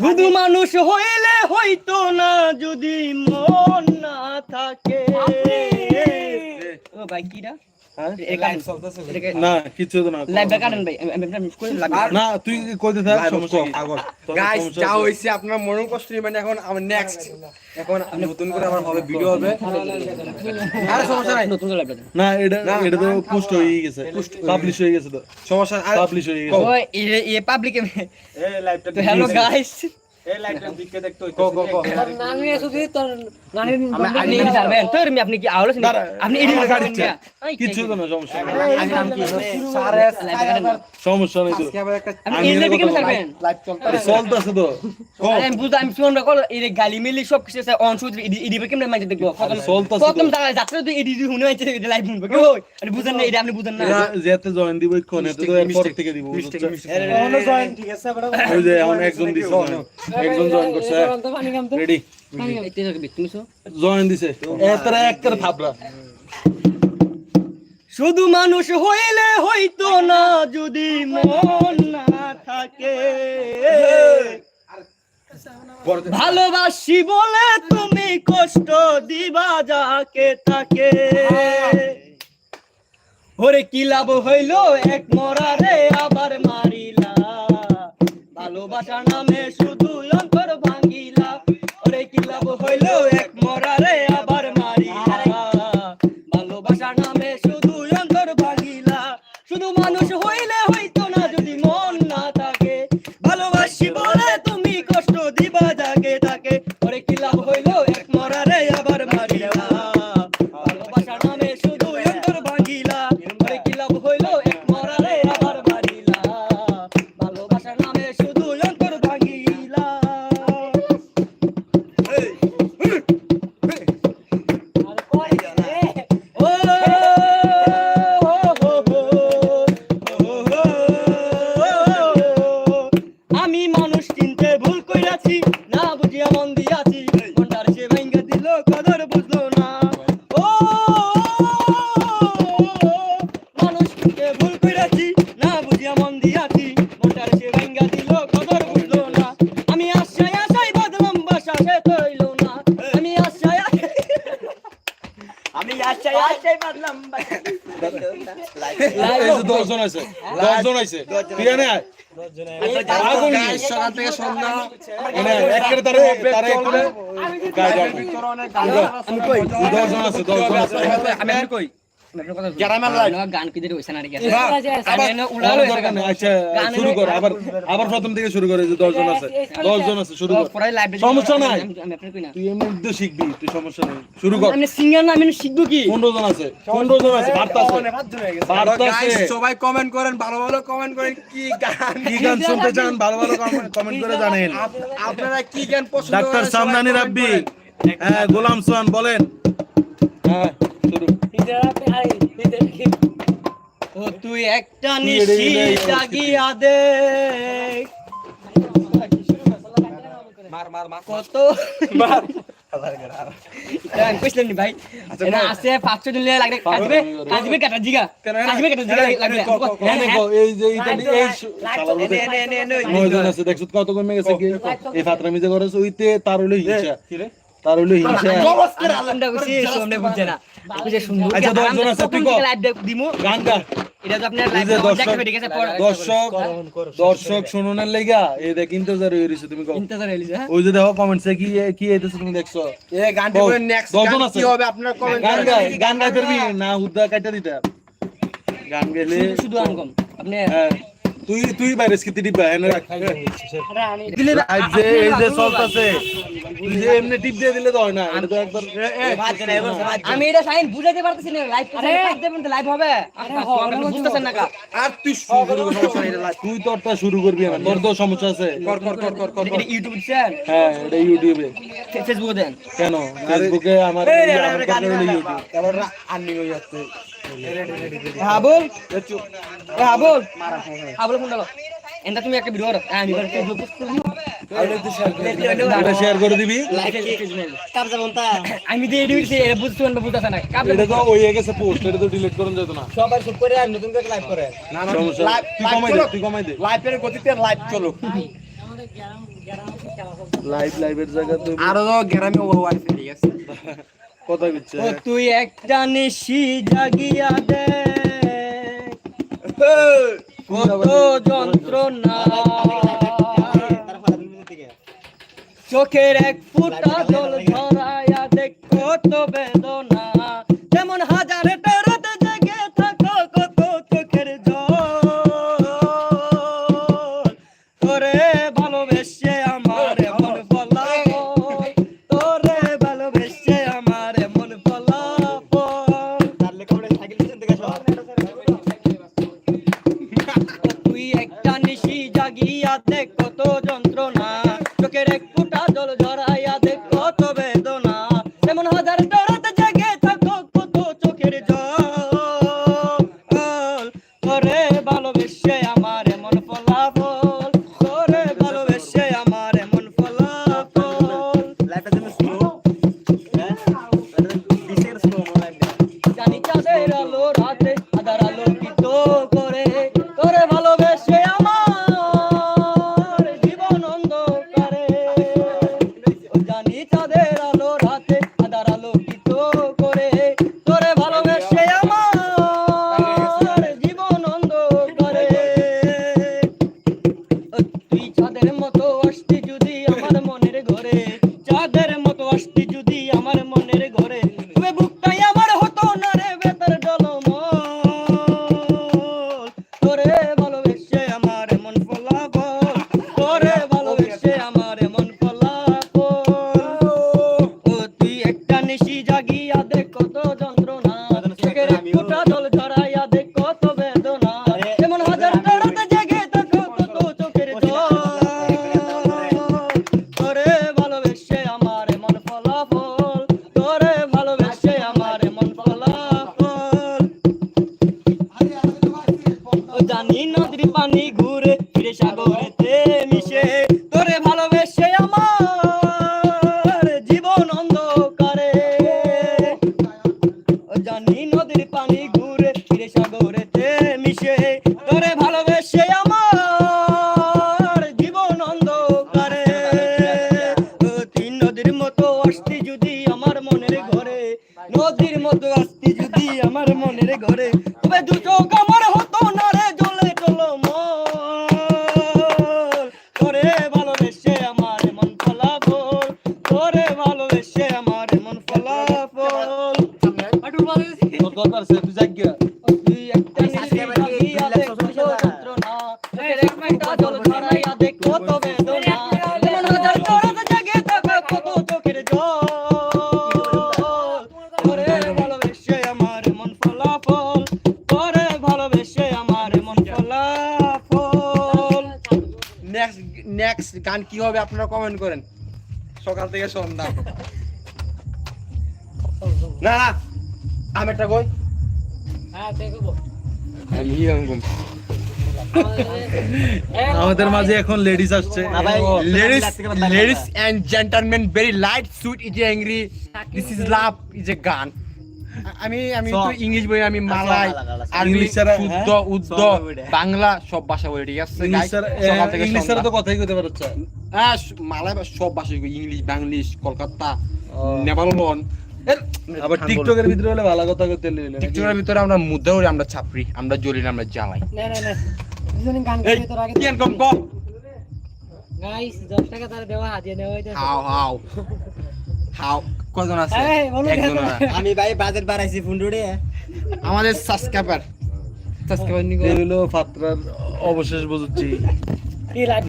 শুধু মানুষ হইলে হইতো না যদি মন না থাকে ও ভাই কিরা? না কিছু তুই কইতে থাক সমস্যা গাইস যা হইছে আপনার মনের কষ্ট মানে এখন আমার নেক্সট এখন নতুন করে আমার হবে ভিডিও হবে আরে সমস্যা নাই নতুন লাইভ না এটা এটা তো পোস্ট হয়ে গেছে পাবলিশ হয়ে গেছে তো সমস্যা আর পাবলিশ হয়ে গেছে ওই এ- এ পাবলিক তো হ্যালো গাইস কো কো কো আপনি এডি ছাড়বেন তোর আপনি কি আপনি সমস্যা নেই। চলতেছে তো আমি আমি গালি মিলি সব কিছু আছে অন শুধু এডি কেমনে মাইতে দেখব চলতেছে প্রথম তো। দাঁড়া যাত্রা তো এডি হুনে আইছে লাইভ শুনব কি ওই আপনি বুঝেন না এডি আপনি বুঝেন না যেতে জয়েন দিব কোন এতে তো এরপর থেকে দিব বুঝছ? ওই যে এখন একজন দিছে একজন জয়েন করছে রেডি এতে যাবে তুমি সো জয়েন দিছে। এতরা একটা থাপড়া। শুধু মানুষ হইলে হইতো না যদি মন না থাকে। ভালোবাসি বলে তুমি কষ্ট দিবা যাকে তাকে। ওরে কি লাভ হইল? এক মরারে আবার মারিলা। ভালোবাসা নামে শুধু হইল এক মরারে আমি আশায় বদলাম বাসা এই যে দশজন আছে দশজন আছে তুই এনে আয় আগুন নিয়ে। গাইস সকাল থেকে সন্ধ্যা। এনে আয়, একেবারে তারে তারে একেবারে গায়ে কই দশজন আছে দশজন আছে আমি কই? আমি আপনার কথা শুনুন। গ্রামের আছে। না, গান কিদের হইছে না রে হ্যাঁ, আমি এনে উড়ালো আমার দরকার নেই। আচ্ছা শুরু কর আবার আবার প্রথম থেকে শুরু করে দশজন আছে। দশজন আছে শুরু কর। সমস্যা নাই। আমি আপনার কই না? তুই এমনি তো শিখবি তুই সমস্যা নেই। শুরু কর। সিঙ্গার না আমি শিখব কি? পনেরো জন আছে পনেরো জন আছে বার্তা আছে বার্তা আছে। গাইস সবাই কমেন্ট করেন ভালো ভালো কমেন্ট করেন কি গান? কি গান শুনতে চান ভালো ভালো কমেন্ট করে জানেন। আপনারা কি গান পছন্দ ডাক্তার সামনানি রাব্বি। হ্যাঁ গোলাম সোহান বলেন। হ্যাঁ। ও তুই একটা নিশি জাগিয়া দেখ। মার মার মার। কত? আমি ভাই? আছে 500 দিন লাগে কাজবে কাজবে কাটা? জিগা। কাজবে কাটা? জিগা লাগবে। এই যে এইটা নি- এই শালার মধ্যে নয়জন আছে দেখছ কত কমে গেছে কি? এই ফাতরামি যে করেছে ওইতে তার হইল হিংসা। তার হইল হিংসা। আলামটা কইছি সামনে বুঝছে না। বুঝে সুন্দর আচ্ছা, দশজন আছে, তুই লাইভ দিমু। গান গা এটা তো আপনার লাইভ দেখতে দর্শক পেয়ে গেছে দর্শক দর্শক শুনুনের লেগা এই দেখ ইন্তজার হয়ে রইছে তুমি কও। ইন্তজার হইছে হ্যাঁ? ওই যে দেখো কমেন্টসে কি কি আইতেছে তুমি দেখছ? এ গানটি কও, করে নেক্সট গান আছে। কি হবে আপনারা কমেন্ট গান গাই গান গাই না হুদ্দা কাটা দিতা। গান গেলে শুধু- শুধু আনকম আপনি হ্যাঁ, তুই তুই বাইরে স্কিতি দিবা এনে রাখ। লাইভ যে এই যে চলতেছে তুই যে এমনি টিপ দিয়ে দিলে তো হয় না এটা তো একবার আমি এটা সাইন বুঝাতে পারতেছি না লাইভ দেবেন তো লাইভ হবে। আপনি বুঝতেছেন না আর তুই শুরু করবি সমস্যা নাই লাইভ তুই তোরটা শুরু করবি না তোর তো সমস্যা আছে। কর কর কর কর কর এটা ইউটিউব দিছেন হ্যাঁ এটা ইউটিউবে ফেসবুকে দেন। কেন? ফেসবুকে আমার ইউটিউব হয়ে যাচ্ছে। হ্যাঁ হ্যাঁ হ্যাঁ ফোন দাও এন্ডা তুমি একটা ভিডিও করো। হ্যাঁ আমি পোস্ট করব শেয়ার করে দিবি। আমি তো এডি দিছি এটা বুঝতে না বুঝতেছ না। কাপ এটা তো ওই গেছে পোস্ট এটা তো ডিলিট করুন যেত না। সবাই চুপ করে আর নতুন করে লাইভ করে। না না তুই কমাই দে তুই কমাই দে। লাইভের গতিতে লাইভ লাইভ লাইভের জায়গা তো আরও গ্রামে ও ঠিক আছে। কথা ও, তুই একটা নিশি জাগিয়া দে কত যন্ত্রণা। চোখের এক ফুটা জল ধরায়া দেখ, কত বেদনা। যেমন হাজার চোখের ভালোবেসে আমার তোরে ভালোবেসে আমার মন ফলাফল। দরকার আছে তুই জাগিয়া তুই একটা নিশি জাগিয়া দেখ যন্ত্রণা, এক ফোঁটা জল ঝরাইয়া দেখ কত বেদনা। এমন মন ফলাফল, তোরে ভালোবেসে আমার মন ফলাফল। নেক্সট নেক্সট গান কি হবে আপনারা কমেন্ট করেন। সকাল থেকে সন্ধ্যা। না না আমি একটা কই আমি আঙ্গুম আমাদের মাঝে এখন লেডিস আসছে। ladies ladies and gentlemen very light suit is angry. this is love is a gun আমি আমি তো ইংলিশ বই আমি মালাই। আরবি ইংলিশ ছাড়া, শুদ্ধ হ্যাঁ? উদ্ধ বাংলা সব ভাষা বলি ঠিক আছে ইংলিশ তো কথাই কইতে পারছ হ্যাঁ স- মালাই বা- সব ভাষা ইংলিশ বাংলিশ কলকাতা ও। নেপাল আবার টিকটকের ভিতরে হলে ভালো কথা কইতে টিকটকের ভিতরে আমরা মুদ্রা আমরা ছাপরি আমরা জ্বলি আমরা জ্বালাই। এই কি গান কম কম গাইস 10 টাকা তার দেওয়া হাজিয়ে নেওয়া হইতাছে। হাও হাও। হাও কজন আছে? একজন আমি ভাই বাজেট বাড়াইছি আমাদের সাবস্ক্রাইবার সাবস্ক্রাইবার নিকো। এই ফাত্রার অবশেষ বুঝছি